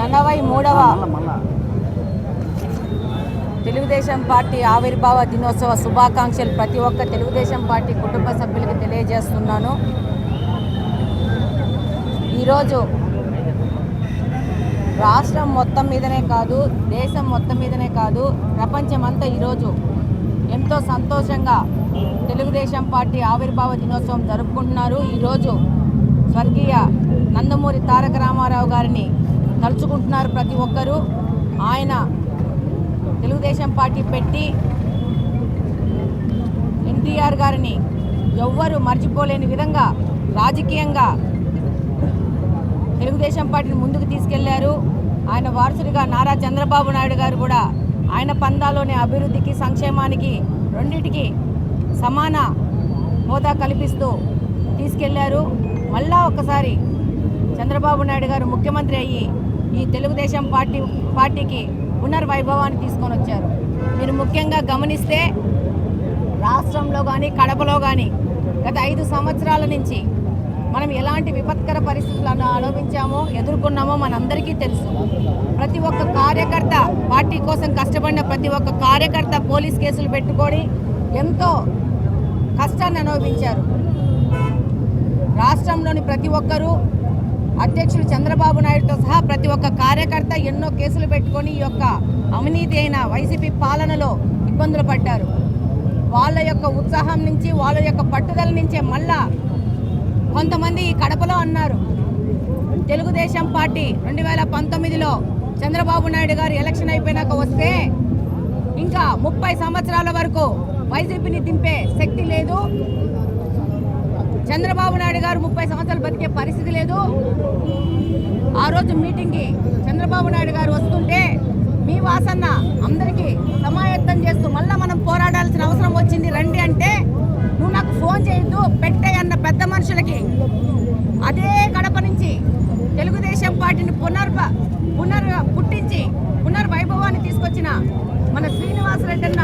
నలభై మూడవ తెలుగుదేశం పార్టీ ఆవిర్భావ దినోత్సవ శుభాకాంక్షలు ప్రతి ఒక్క తెలుగుదేశం పార్టీ కుటుంబ సభ్యులకు తెలియజేస్తున్నాను. ఈరోజు రాష్ట్రం మొత్తం మీదనే కాదు దేశం మొత్తం మీదనే కాదు ప్రపంచమంతా ఈరోజు ఎంతో సంతోషంగా తెలుగుదేశం పార్టీ ఆవిర్భావ దినోత్సవం జరుపుకుంటున్నారు. ఈరోజు స్వర్గీయ నందమూరి తారక రామారావు గారిని తలుచుకుంటున్నారు ప్రతి ఒక్కరూ. ఆయన తెలుగుదేశం పార్టీ పెట్టి ఎన్టీఆర్ గారిని ఎవ్వరూ మర్చిపోలేని విధంగా రాజకీయంగా తెలుగుదేశం పార్టీని ముందుకు తీసుకెళ్ళారు. ఆయన వారసుడిగా నారా చంద్రబాబు నాయుడు గారు కూడా ఆయన పందాలోని అభివృద్ధికి సంక్షేమానికి రెండింటికి సమాన హోదా కల్పిస్తూ తీసుకెళ్ళారు. మళ్ళా ఒకసారి చంద్రబాబు నాయుడు గారు ముఖ్యమంత్రి అయ్యి ఈ తెలుగుదేశం పార్టీ పార్టీకి పునర్వైభవాన్ని తీసుకొని వచ్చారు. మీరు ముఖ్యంగా గమనిస్తే రాష్ట్రంలో కానీ కడపలో కానీ గత ఐదు సంవత్సరాల నుంచి మనం ఎలాంటి విపత్కర పరిస్థితులను అనుభవించామో ఎదుర్కొన్నామో మనందరికీ తెలుసు. ప్రతి ఒక్క కార్యకర్త పార్టీ కోసం కష్టపడిన ప్రతి ఒక్క కార్యకర్త పోలీస్ కేసులు పెట్టుకొని ఎంతో కష్టాన్ని అనుభవించారు. రాష్ట్రంలోని ప్రతి ఒక్కరూ అధ్యక్షుడు చంద్రబాబు నాయుడుతో సహా ప్రతి ఒక్క కార్యకర్త ఎన్నో కేసులు పెట్టుకొని ఈ యొక్క అవినీతి అయిన వైసీపీ పాలనలో ఇబ్బందులు పడ్డారు. వాళ్ళ యొక్క ఉత్సాహం నుంచి వాళ్ళ యొక్క పట్టుదల నుంచే మళ్ళా కొంతమంది ఈ కడపలో అన్నారు. తెలుగుదేశం పార్టీ రెండు వేల పంతొమ్మిదిలో చంద్రబాబు నాయుడు గారు ఎలక్షన్ అయిపోయినాక వస్తే ఇంకా ముప్పై సంవత్సరాల వరకు వైసీపీని దింపే శక్తి లేదు. చంద్రబాబు నాయుడు గారు ముప్పై సంవత్సరాలు బతికే పరిస్థితి లేదు. ఆ రోజు మీటింగ్కి చంద్రబాబు నాయుడు గారు వస్తుంటే మీ వాసన్న అందరికీ సమాయత్తం చేస్తూ మళ్ళీ మనం పోరాడాల్సిన అవసరం వచ్చింది. రండి అంటే నువ్వు నాకు ఫోన్ చేయొద్దు పెట్టే అన్న పెద్ద మనుషులకి. అదే గడప నుంచి తెలుగుదేశం పార్టీని పునర్ పునర్ పుట్టించి పునర్వైభవాన్ని తీసుకొచ్చిన మన శ్రీనివాసరెడ్డి అన్న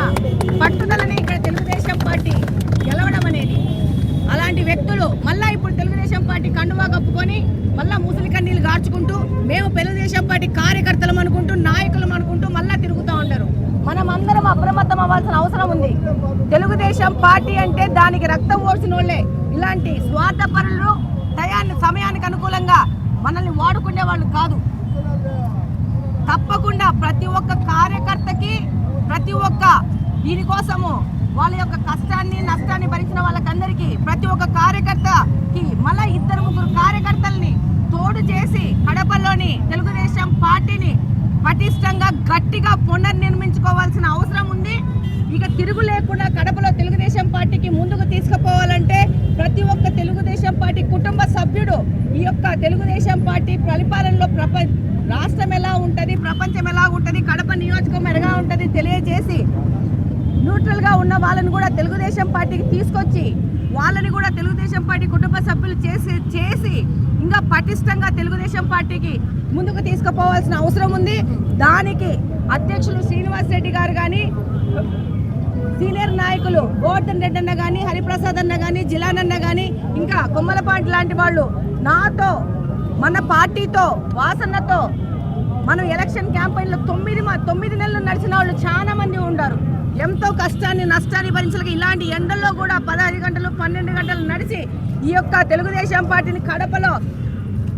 పట్టుదలని ఇక్కడ తెలుగుదేశం పార్టీ గెలవడం అనేది అలాంటి మళ్ళా ఇప్పుడు తెలుగుదేశం పార్టీ కండువా కప్పుకొని మళ్ళా ముసలి కన్నీళ్ళు గార్చుకుంటూ మేము తెలుగుదేశం పార్టీ కార్యకర్తలం అనుకుంటూ నాయకులం అనుకుంటూ మళ్ళా తిరుగుతూ ఉంటారు. మనం అందరం అప్రమత్తం అవ్వాల్సిన అవసరం ఉంది. తెలుగుదేశం పార్టీ అంటే దానికి రక్తం ఓడ్చిన వాళ్ళే ఇలాంటి స్వార్థపరులు టయాన్ని సమయానికి అనుకూలంగా మనల్ని వాడుకునే వాళ్ళు కాదు. తప్పకుండా ప్రతి ఒక్క కార్యకర్తకి ప్రతి ఒక్క దీనికోసము వాళ్ళ యొక్క కష్టాన్ని నష్టాన్ని భరించిన వాళ్ళకందరికీ ప్రతి ఒక్క కార్యకర్తకి మళ్ళా ఇద్దరు ముగ్గురు కార్యకర్తల్ని తోడు చేసి కడపలోని తెలుగుదేశం పార్టీని పటిష్టంగా గట్టిగా పునర్నిర్మించుకోవాల్సిన అవసరం ఉంది. ఇక తిరుగు లేకుండా కడపలో తెలుగుదేశం పార్టీకి ముందుకు తీసుకుపోవాలంటే ప్రతి ఒక్క తెలుగుదేశం పార్టీ కుటుంబ సభ్యుడు ఈ యొక్క తెలుగుదేశం పార్టీ పరిపాలనలో ప్రప రాష్ట్రం ఎలా ఉంటుంది ప్రపంచం ఎలా ఉంటుంది కడప నియోజకం ఎలా ఉంటుంది తెలియజేసి న్యూట్రల్గా ఉన్న వాళ్ళని కూడా తెలుగుదేశం పార్టీకి తీసుకొచ్చి వాళ్ళని కూడా తెలుగుదేశం పార్టీ కుటుంబ సభ్యులు చేసి చేసి ఇంకా పటిష్టంగా తెలుగుదేశం పార్టీకి ముందుకు తీసుకుపోవాల్సిన అవసరం ఉంది. దానికి అధ్యక్షులు శ్రీనివాస్ రెడ్డి గారు కానీ సీనియర్ నాయకులు గోవర్ధన్ రెడ్డి అన్న కానీ హరిప్రసాద్ అన్న కానీ జిలానన్న కానీ ఇంకా కొమ్మలపాటి లాంటి వాళ్ళు నాతో మన పార్టీతో వాసనతో మనం ఎలక్షన్ క్యాంపెయిన్లో తొమ్మిది మ- తొమ్మిది నెలలు నడిచిన వాళ్ళు చాలా మంది ఉన్నారు ఎంతో కష్టాన్ని నష్టాన్ని భరించలేక ఇలాంటి ఎండల్లో కూడా పదహైదు గంటలు పన్నెండు గంటలు నడిచి ఈ యొక్క తెలుగుదేశం పార్టీని కడపలో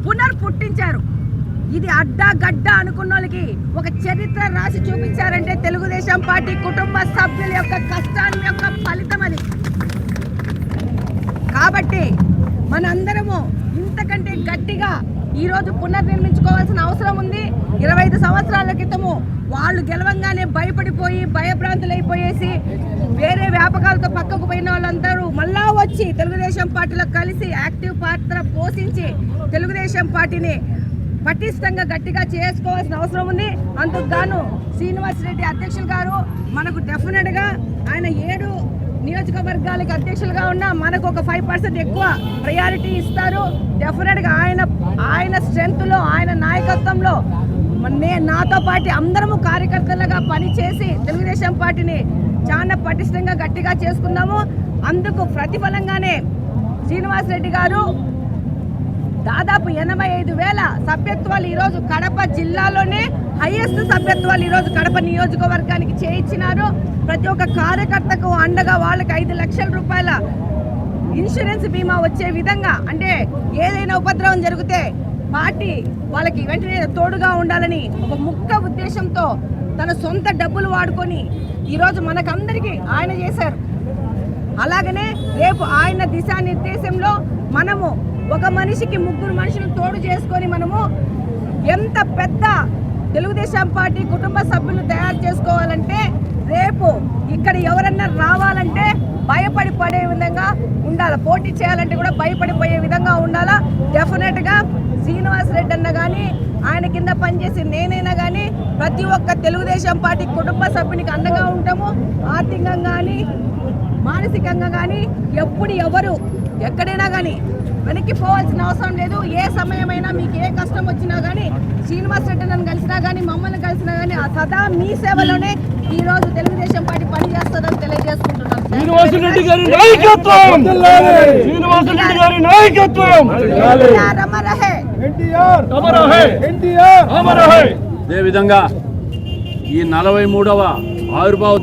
పునర్ పుట్టించారు ఇది అడ్డా గడ్డ అనుకున్న వాళ్ళకి ఒక చరిత్ర రాసి చూపించారంటే తెలుగుదేశం పార్టీ కుటుంబ సభ్యుల యొక్క కష్టాన్ని యొక్క ఫలితం అది. కాబట్టి మనందరము ఇంతకంటే గట్టిగా ఈరోజు పునర్నిర్మించుకోవాల్సిన అవసరం ఉంది. ఇరవై ఐదు సంవత్సరాల క్రితము వాళ్ళు గెలవంగానే భయపడిపోయి భయభ్రాంతులైపోయేసి వేరే వ్యాపకాలతో పక్కకు పోయిన వాళ్ళందరూ మళ్ళా వచ్చి తెలుగుదేశం పార్టీలో కలిసి యాక్టివ్ పాత్ర పోషించి తెలుగుదేశం పార్టీని పటిష్టంగా గట్టిగా చేసుకోవాల్సిన అవసరం ఉంది. అందుకు గాను శ్రీనివాస్ రెడ్డి అధ్యక్షులు గారు మనకు డెఫినెట్గా ఆయన ఏడు నియోజకవర్గాలకి అధ్యక్షులుగా ఉన్న మనకు ఒక ఫైవ్ పర్సెంట్ ఎక్కువ ప్రయారిటీ ఇస్తారు. డెఫినెట్గా ఆయన ఆయన స్ట్రెంగ్త్లో ఆయన నాయకత్వంలో నే నాతో పాటు అందరము కార్యకర్తలుగా పనిచేసి తెలుగుదేశం పార్టీని చాలా పటిష్టంగా గట్టిగా చేసుకున్నాము. అందుకు ప్రతిఫలంగానే శ్రీనివాస్ రెడ్డి గారు దాదాపు ఎనభై ఐదు వేల సభ్యత్వాలు ఈరోజు కడప జిల్లాలోనే హైయెస్ట్ సభ్యత్వాలు ఈరోజు కడప నియోజకవర్గానికి చేయించినారు. ప్రతి ఒక్క కార్యకర్తకు అండగా వాళ్ళకి ఐదు లక్షల రూపాయల ఇన్సూరెన్స్ బీమా వచ్చే విధంగా అంటే ఏదైనా ఉపద్రవం జరిగితే పార్టీ వాళ్ళకి వెంటనే తోడుగా ఉండాలని ఒక ముఖ్య ఉద్దేశంతో తన సొంత డబ్బులు వాడుకొని ఈరోజు మనకందరికీ ఆయన చేశారు. అలాగనే రేపు ఆయన దిశానిర్దేశంలో మనము ఒక మనిషికి ముగ్గురు మనుషులు తోడు చేసుకొని మనము ఎంత పెద్ద తెలుగుదేశం పార్టీ కుటుంబ సభ్యులు తయారు చేసుకోవాలంటే రేపు ఇక్కడ ఎవరన్నా రావాలంటే భయపడి పడే విధంగా ఉండాలి. పోటీ చేయాలంటే కూడా భయపడిపోయే విధంగా ఉండాలా? డెఫినెట్గా శ్రీనివాస్ రెడ్డి అన్న కానీ ఆయన కింద పనిచేసి నేనైనా కానీ ప్రతి ఒక్క తెలుగుదేశం పార్టీ కుటుంబ సభ్యునికి అండగా ఉంటాము. ఆర్థికంగా కానీ మానసికంగా కానీ ఎప్పుడు ఎవరు ఎక్కడైనా కానీ వెనక్కి పోవాల్సిన అవసరం లేదు. ఏ సమయమైనా మీకు ఏ కష్టం వచ్చినా కానీ శ్రీనివాస్ రెడ్డి నన్ను కలిసినా కానీ మమ్మల్ని కలిసినా కానీ ఆ సదా మీ సేవలోనే ఈ రోజు తెలుగుదేశం పార్టీ పనిచేస్తుందని తెలియజేసుకుంటున్నాను శ్రీనివాసరెడ్డి గారి నాయకత్వం! అదేవిధంగా ఈ నలభై మూడవ ఆవిర్భావ